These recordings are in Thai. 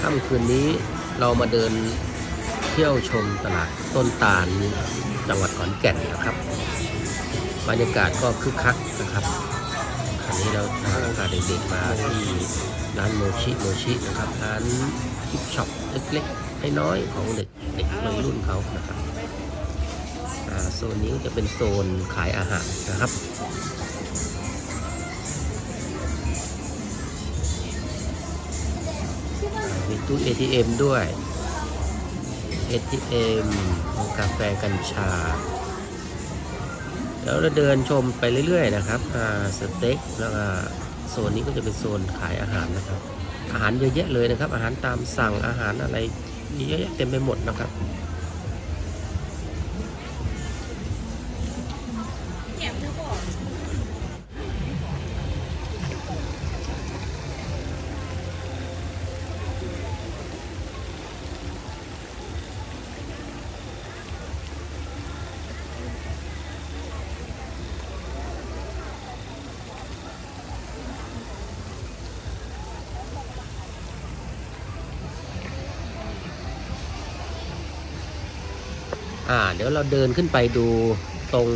ค่ำคืนนี้เรามาเดินเที่ยวชมตลาดต้นตาลจังหวัดขอนแก่นนะครับ บรรยากาศก็คึกคักนะครับคราวนี้เราพาเด็กๆมาที่ร้านโมชิโมชินะครับร้านกิฟช็อปเล็กๆน้อยๆของเด็กเด็กวัยรุ่นเขานะครับโซนนี้จะเป็นโซนขายอาหารนะครับ ตู้ ATM ด้วย ATM กาแฟกัญชา แล้วเราเดินชมไปเรื่อยๆนะครับอ่าสเต็กแล้วก็โซนนี้ก็จะเป็นโซนขายอาหารนะครับ อาหารเยอะแยะเลยนะครับ อาหารตามสั่งอาหารอะไรมีเยอะแยะเต็มไปหมดนะครับ อ่าเดี๋ยวเราเดินขึ้นไปดูตรง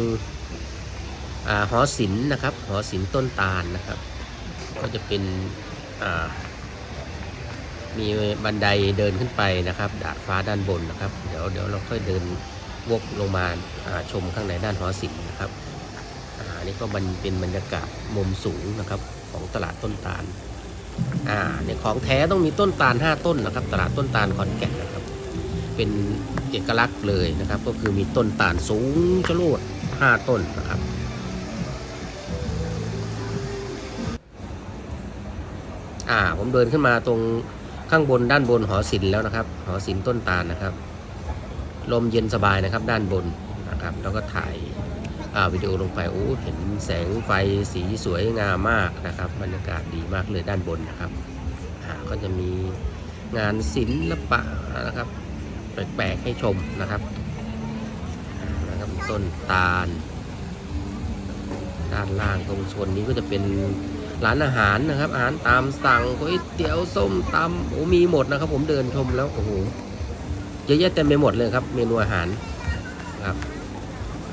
อ่าหอศิลป์นะครับ หอศิลป์ต้นตาลนะครับ ก็จะเป็นอ่ามีบันไดเดินขึ้นไปนะครับ ดาดฟ้าด้านบนนะครับ เดี๋ยวเดี๋ยวเราค่อยเดินวกลงมาอ่าชมข้างในด้านหอศิลป์นะครับอ่าอันนี่ก็มันเป็นบรรยากาศมุมสูงนะครับของตลาดต้นตาลอ่าในของแท้ต้องมีต้นตาล 5 ต้นนะครับ ตลาดต้นตาลขอนแก่นนะครับ เป็นเอกลักษณ์เลยนะครับ ก็คือมีต้นตาลสูงชะโลด5ต้นนะครับอ่าผมเดินขึ้นมาตรงข้างบนด้านบนหอศิลป์แล้วนะครับ หอศิลป์ต้นตาลนะครับ ลมเย็นสบายนะครับ ด้านบนนะครับ แล้วก็ถ่ายอ่าวิดีโอลงไปโอ้เห็นแสงไฟสีสวยงามมากนะครับบรรยากาศดีมากเลยด้านบนนะครับอ่าก็จะมีงานศิลปะนะครับ แปลกๆให้ชมนะครับนะครับ ต้นตาล ด้านล่างตรงโซนนี้ก็จะเป็นร้านอาหารนะครับ อาหารตามสั่งก๋วยเตี๋ยวส้มตำโอ้มีหมดนะครับ ผมเดินชมแล้วโอ้โหเยอะแยะเต็มไปหมดเลยครับ เมนูอาหารครับ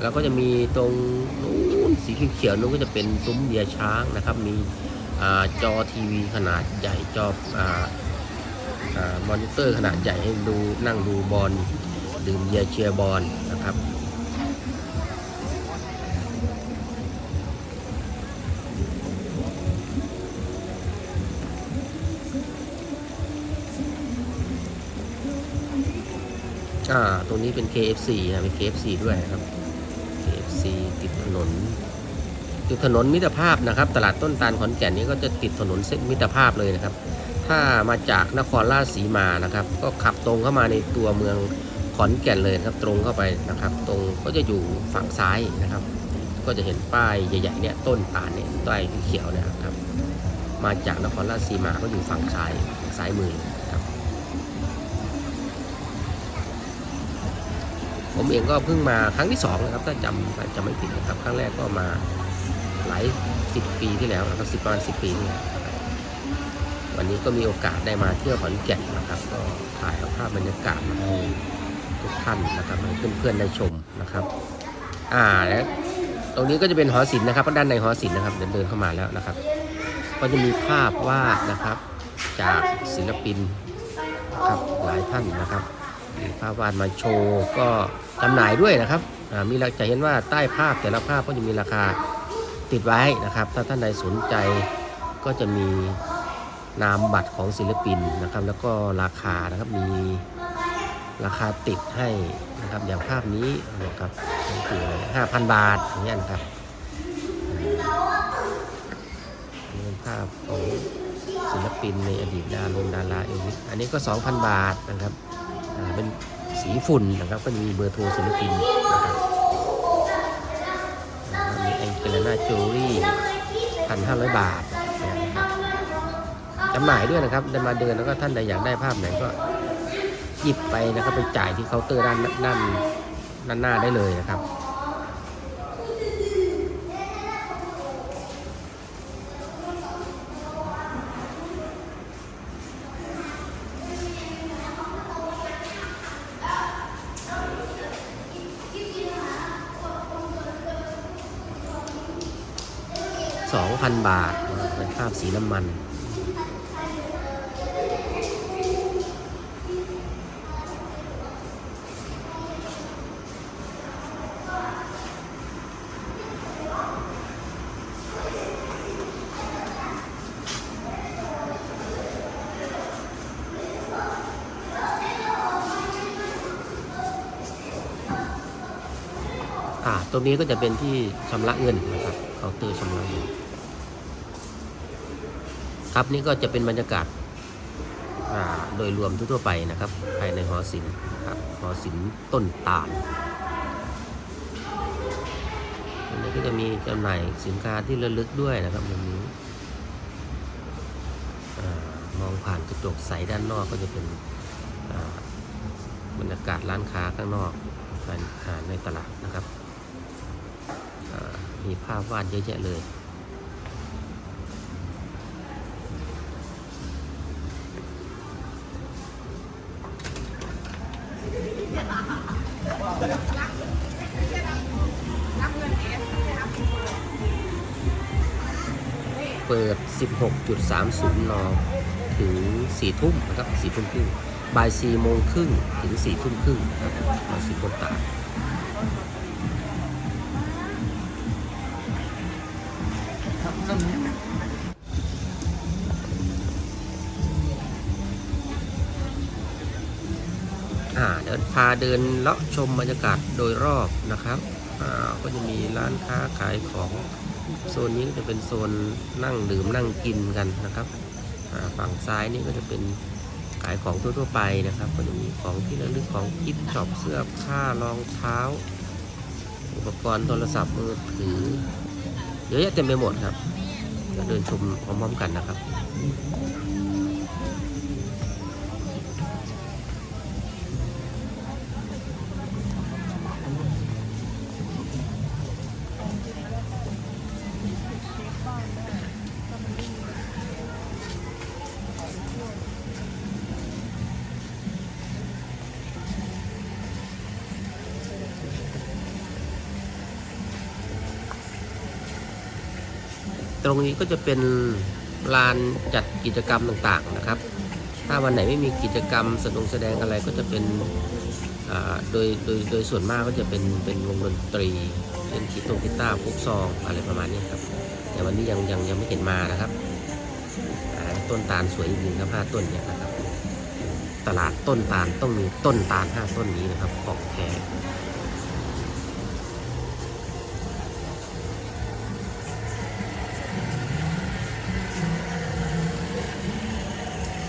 แล้วก็จะมีตรงนู้นสีเขียวๆนู้นก็จะเป็นซุ้มเบียร์ช้างนะครับ มีอจอทีวีขนาดใหญ่จออ มอนิเตอร์ขนาดใหญ่ให้ดูนั่งดูบอลดื่มเบียร์เชียร์บอลนะครับอ่า ตรงนี้เป็น KFC นะเป็น KFC ด้วยนะครับ KFC ติดถนน ติดถนนมิตรภาพนะครับ ตลาดต้นตาลขอนแก่นนี้ก็จะติดถนนเส้นมิตรภาพเลยนะครับ ถ้ามาจากนครราชสีมานะครับ ก็ขับตรงเข้ามาในตัวเมืองขอนแก่นเลยครับ ตรงเข้าไปนะครับ ตรงก็จะอยู่ฝั่งซ้ายนะครับ ก็จะเห็นป้ายใหญ่ๆเนี่ยต้นตาลเนี่ยต้นเขียวเนี่ยครับ มาจากนครราชสีมาก็อยู่ฝั่งซ้ายฝั่งซ้ายมือครับ ผมเองก็เพิ่งมาครั้งที่สองนะครับถ้าจำจำไม่ผิดนะครับครั้งแรกก็มาหลายสิบปีที่แล้วนะครับสิบประมาณสิบปีที่แล้วนะ วันนี้ก็มีโอกาสได้มาเที่ยวขอนแก่นนะครับ ก็ถ่ายเอาภาพบรรยากาศมาให้ทุกท่านนะครับให้เพื่อนๆได้ชมนะครับ อ่าแล้วตรงนี้ก็จะเป็นหอศิลป์นะครับด้านในหอศิลป์นะครับเดินเดินเข้ามาแล้วนะครับ ก็จะมีภาพวาดนะครับจากศิลปินนะครับหลายท่านนะครับมีภาพวาดมาโชว์ก็จำหน่ายด้วยนะครับมีเราจะเห็นว่าใต้ภาพแต่ละภาพก็จะมีราคาติดไว้นะครับ ถ้าท่านใดสนใจก็จะมี นามบัตรของศิลปินนะครับ แล้วก็ราคานะครับมีราคาติดให้นะครับอย่างภาพนี้นะครับเป็นตัวอะไรห้าพันบาทอย่างเงี้ยนะครับนนี้เป็นภาพของศิลปินในอดีตดารงดาราเอวิสอันนี้ก็ 2,000 บาทนะครับเป็นสีฝุ่นนะครับก็จะมีเบอร์โทรศิลปินนะครับมีแองเจลิน่าโจลี่พันห้าร้อยบาท จำหน่ายด้วยนะครับได้มาเดินแล้วก็ท่านใดอยากได้ภาพไหนก็หยิบไปนะครับไปจ่ายที่เคาน์เตอร์ด้านด้านด้านหน้าได้เลยนะครับสองพันบาท เป็นภาพสีน้ำมัน อ่าตรงนี้ก็จะเป็นที่ชำระเงินนะครับเคาน์เตอร์ชำระเงินครับนี่ก็จะเป็นบรรยากาศาโดยรวมทั่วไปนะครับ ภายในหอศิลป์นะครับหอศิลป์ต้นตาลอันนี้ก็จะมีจำหน่ายสินค้าที่ระลึกด้วยนะครับมุมนี้มองผ่านกระจกใสด้านนอกก็จะเป็นบรรยากาศร้านค้าข้างนอกภายอ่าในตลาดนะครับ มีภาพวาดเยอะแยะเลยเปิด 16.30 น ถึง 4 ทุ่มนะครับ 4 ทุ่มครึ่ง บ่าย 4 โมงครึ่ง ถึง 4 ทุ่มครึ่งนะครับมาสิบนตาาเดี๋ยวพาเดินเลาะชมบรรยากาศโดยรอบนะครับก็จะมีร้านค้าขายของโซนนี้ก็จะเป็นโซนนั่งดื่มนั่งกินกันนะครับฝั่งซ้ายนี่ก็จะเป็นขายของทั่วๆไปนะครับ ก็จะมีของที่ระลึกของกิฟต์ช็อปเสื้อผ้ารองเท้า อุปกรณ์โทรศัพท์มือถือเยอะแยะเต็มไปหมดครับเดินชมพร้อมๆกันนะครับ ตรงนี้ก็จะเป็นลานจัดกิจกรรมต่างๆนะครับ ถ้าวันไหนไม่มีกิจกรรมแสดงแสดงอะไรก็จะเป็นโดยโดยโดยส่วนมากก็จะเป็นเป็นวงดนตรีเล่นกีตงกีตาร์ฟุกซองอะไรประมาณนี้ครับ แต่วันนี้ยังยังยังไม่เห็นมานะครับต้นตาลสวยจริงครับห้าต้นเนี่ยนะครับ ตลาดต้นตาลต้องมีต้นตาลห้าต้นนี้นะครับของแท้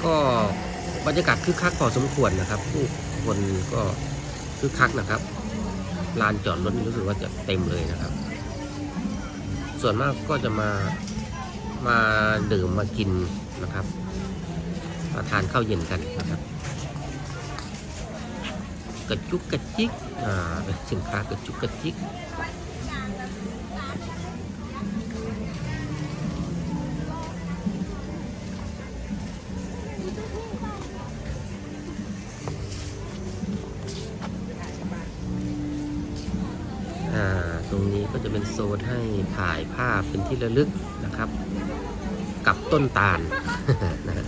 ก็บรรยากาศคึกคักพอสมควรนะครับผู้คนก็คึกคักนะครับลานจอดรถรู้สึกว่าจะเต็มเลยนะครับ ส่วนมากก็จะมามาดื่มมากินนะครับมาทานข้าวเย็นกันนะครับกระจุกกระจิกอ่าเป็นสินค้ากระจุกกระจิก ตรงนี้ก็จะเป็นโซนให้ถ่ายภาพเป็นที่ระลึกนะครับ กับต้นตาลนะฮะ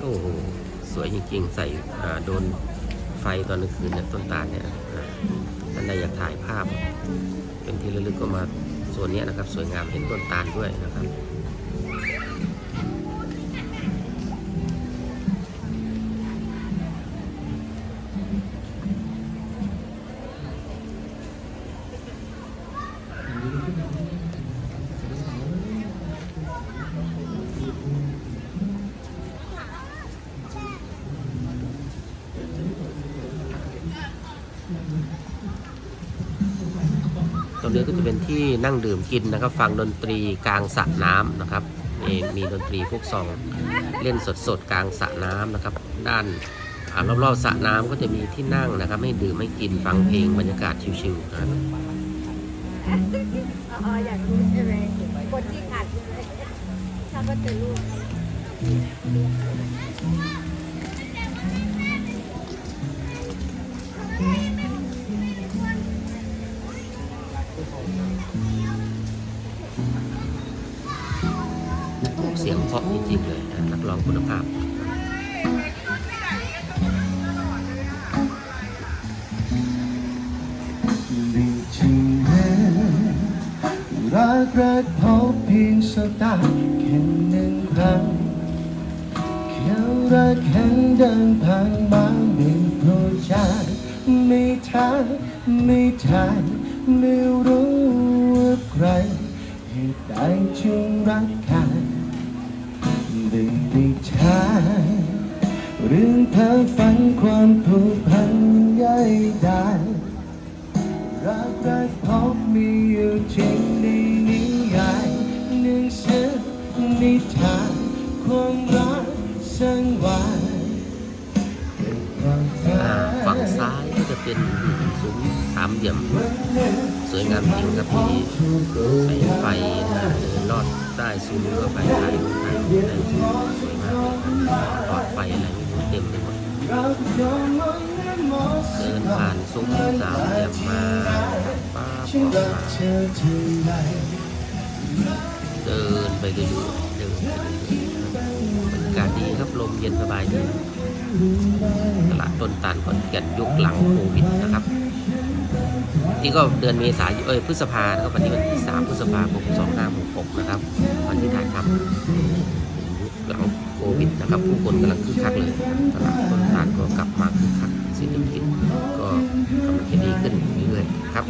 โอ้โหสวยจริงๆ ใส่โดนไฟตอนกลางคืนเนี่ยต้นตาลเนี่ยท่านใดอยากถ่ายภาพ เป็นที่ระลึกก็มาโซนนี้นะครับ สวยงามเห็นต้นตาลด้วยนะครับ รงนี้ก็จะเป็นที่นั่งดื่มกินนะครับ ฟังดนตรีกลางสระน้ำนะครับมีมีดนตรีพวกซองเล่นสดๆกลางสระน้ำนะครับ ด้านรอบๆสระน้ำก็จะมีที่นั่งนะครับ ให้ดื่มให้กินฟังเพลงบรรยากาศชิวๆนะครับอ๋ออยากรู้ใช่ไหมคนที่ขาดชอบก็จะรู้สีย เพราะจริงๆเลยนะนักร้องคุณภาพริงนะรักแรกพบเพียงสบตาแค่หนึ่งครั้งแค่รักแค่งเดินผ่านมาไม่โปรู้จักไม่ทักไม่ทายไม่รู้ว่าใครเหตุใดจึงรักกัน ได้ดีชายเรื่องเธอฝันความผูกพันใหญ่ได้รักแรกพบมีอยู่จริงในนิยายหนึ่งเสือนิทานความรักสังวานเป็นความเธออ่าฝั่งซ้ายก็จะเป็นซุ้มสามเหลี่ยม สวยงามจริงครับมีแสงไฟนะ ลอดใต้ซุ้มเข้าไปถ่ายรูปถ่ายรูปได้สวยมากเลยครับหลอดไฟอะไรไม่รู้เต็มไปหมดเดินผ่านซุ้มสามเหลี่ยมมาป้าบฉันออกรักมาเธอที่ไหนเดินไปเรื่อยๆเดินไปเรื่อยๆบรรยากาศดีครับลมเย็นสบายดีตลาดต้นตาลขอนแก่นยุคหลังโควิดนะครับ นี่ก็เดือนเมษายนเอ้ยพฤษภานะครับวันนี้วันที่สามพฤษภาคม2566นะครับวันที่ถ่ายทำหลังโควิดนะครับ ผู้คนกำลังคึกคักเลยตลาดต้นตาลก็กลับมาคึกคักเศรษฐกิจก็กำลังจะดีขึ้นเรื่อยๆครับ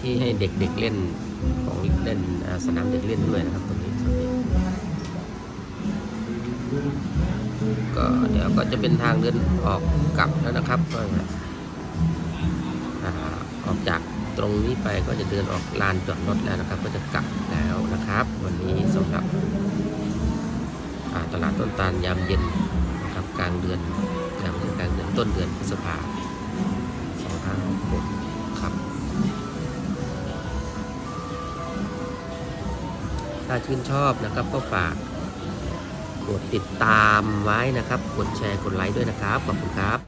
ที่ให้เด็กๆเล่นของเล่นสนามเด็กเล่นด้วยนะครับตรงนี้ตรงนี้ก็เดี๋ยวก็จะเป็นทางเดินออกกลับแล้วนะครับก็ออกจากตรงนี้ไปก็จะเดินออกลานจอดรถแล้วนะครับ ก็จะกลับแล้วนะครับ วันนี้สำหรับตลาดต้นตาลยามเย็นนะครับกลางเดือนกลางเดือนกลางเดือนต้นเดือนพฤษภาสองห้าหกครับ ถ้าชื่นชอบนะครับก็ฝากกดติดตามไว้นะครับ กดแชร์ กดไลค์ด้วยนะครับ ขอบคุณครับ